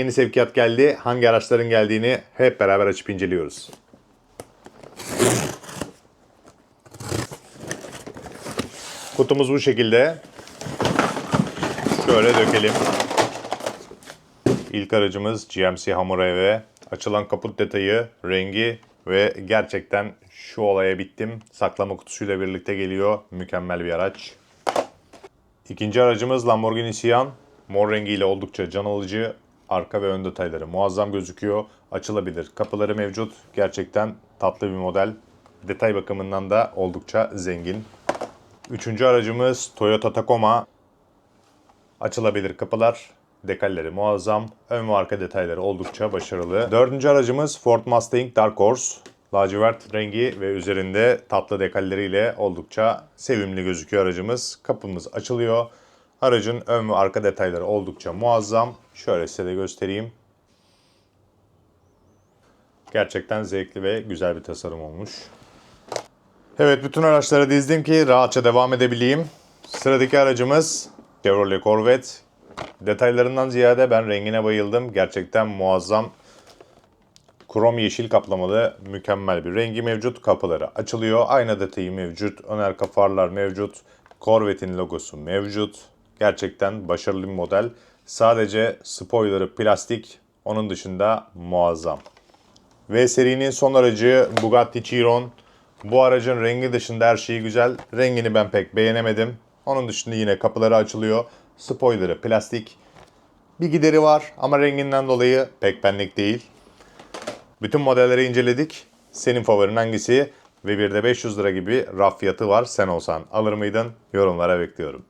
Yeni sevkiyat geldi. Hangi araçların geldiğini hep beraber açıp inceliyoruz. Kutumuz bu şekilde. Şöyle dökelim. İlk aracımız GMC Hamur EV. Açılan kaput detayı, rengi ve gerçekten şu olaya bittim. Saklama kutusuyla birlikte geliyor. Mükemmel bir araç. İkinci aracımız Lamborghini Sian. Mor rengiyle oldukça can alıcı. Arka ve ön detayları muazzam gözüküyor. Açılabilir. Kapıları mevcut. Gerçekten tatlı bir model. Detay bakımından da oldukça zengin. Üçüncü aracımız Toyota Tacoma. Açılabilir kapılar. Dekalleri muazzam. Ön ve arka detayları oldukça başarılı. Dördüncü aracımız Ford Mustang Dark Horse. Lacivert rengi ve üzerinde tatlı dekalleriyle oldukça sevimli gözüküyor aracımız. Kapımız açılıyor. Aracın ön ve arka detayları oldukça muazzam. Şöyle size de göstereyim. Gerçekten zevkli ve güzel bir tasarım olmuş. Evet bütün araçları dizdim ki rahatça devam edebileyim. Sıradaki aracımız Chevrolet Corvette. Detaylarından ziyade ben rengine bayıldım. Gerçekten muazzam. Krom yeşil kaplamalı mükemmel bir rengi mevcut. Kapıları açılıyor. Ayna detayı mevcut. Ön arka farlar mevcut. Corvette'in logosu mevcut. Gerçekten başarılı bir model. Sadece spoilerı plastik. Onun dışında muazzam. Ve serinin son aracı Bugatti Chiron. Bu aracın rengi dışında her şeyi güzel. Rengini ben pek beğenemedim. Onun dışında yine kapıları açılıyor. Spoilerı plastik. Bir gideri var ama renginden dolayı pek benlik değil. Bütün modelleri inceledik. Senin favorin hangisi? Ve bir de 500 lira gibi raf fiyatı var. Sen olsan alır mıydın? Yorumlara bekliyorum.